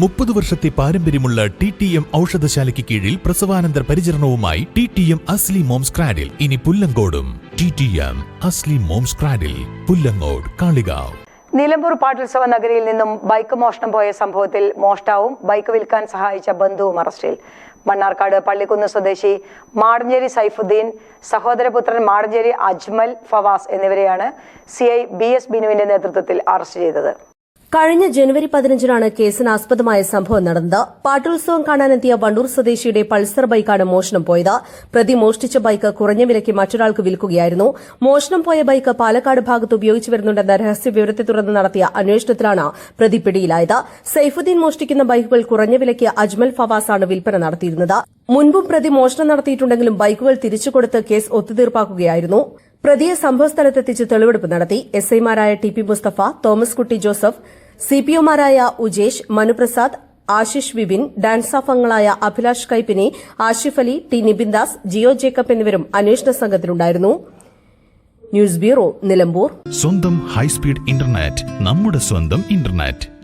മുപ്പത് വർഷത്തെ പാരമ്പര്യമുള്ള ടി ടി എം ഔഷധശാലയ്ക്ക് കീഴിൽ പ്രസവാനന്തര പരിചരണവുമായി T T M Asli moms cradle. ഇനി പുല്ലങ്കോടും. T T M Asli moms cradle. Pullangode Kalikavu. Nilambur പാട്ടുത്സവ നഗരിയിൽ നിന്നും ബൈക്ക് മോഷണം പോയ സംഭവത്തിൽ മോഷ്ടാവും ബൈക്ക് വിൽക്കാൻ സഹായിച്ച ബന്ധുവും അറസ്റ്റിൽ. മണ്ണാർക്കാട് പള്ളിക്കുന്ന് സ്വദേശി മാടഞ്ചേരി സൈഫുദ്ദീൻ സഹോദരപുത്രൻ മാടഞ്ചേരി അജ്മൽ ഫവാസ് എന്നിവരെയാണ് സി ഐ ബി എസ് ബിനുവിന്റെ നേതൃത്വത്തിൽ അറസ്റ്റ് ചെയ്തത്. കഴിഞ്ഞ ജനുവരി പതിനഞ്ചിനാണ് കേസിന് ആസ്പദമായ സംഭവം നടന്നത്. പാട്ടുത്സവം കാണാനെത്തിയ വണ്ടൂർ സ്വദേശിയുടെ പൾസർ ബൈക്കാണ് മോഷണം പോയത്. പ്രതി മോഷ്ടിച്ച ബൈക്ക് കുറഞ്ഞ വിലയ്ക്ക് മറ്റൊരാൾക്ക് വിൽക്കുകയായിരുന്നു. മോഷണം പോയ ബൈക്ക് പാലക്കാട് ഭാഗത്ത് ഉപയോഗിച്ചു വരുന്നുണ്ടെന്ന രഹസ്യ വിവരത്തെ തുടർന്ന് നടത്തിയ അന്വേഷണത്തിലാണ് പ്രതി പിടിയിലായത്. സൈഫുദ്ദീൻ മോഷ്ടിക്കുന്ന ബൈക്കുകൾ കുറഞ്ഞ വിലയ്ക്ക് അജ്മൽ ഫവാസാണ് വിൽപ്പന നടത്തിയിരുന്നത്. മുൻപും പ്രതി മോഷണം നടത്തിയിട്ടുണ്ടെങ്കിലും ബൈക്കുകൾ തിരിച്ചുകൊടുത്ത് കേസ് ഒത്തുതീർപ്പാക്കുകയായിരുന്നു. പ്രതിയെ സംഭവസ്ഥലത്തെത്തിച്ച് തെളിവെടുപ്പ് നടത്തി. എസ്ഐമാരായ T P Mustafa Thomas Kutty Joseph C P Ujesh Manuprasad Ashish Vipin dance അംഗങ്ങളായ അഭിലാഷ് കൈപ്പിനി ആഷിഫ് അലി ടി നിബിൻദാസ് ജിയോ ജേക്കബ് എന്നിവരും അന്വേഷണ സംഘത്തിലുണ്ടായിരുന്നു. News bureau Nilambur. സ്വന്തം ഹൈസ്പീഡ് ഇന്റർനെറ്റ് നമ്മുടെ സ്വന്തം ഇന്റർനെറ്റ്.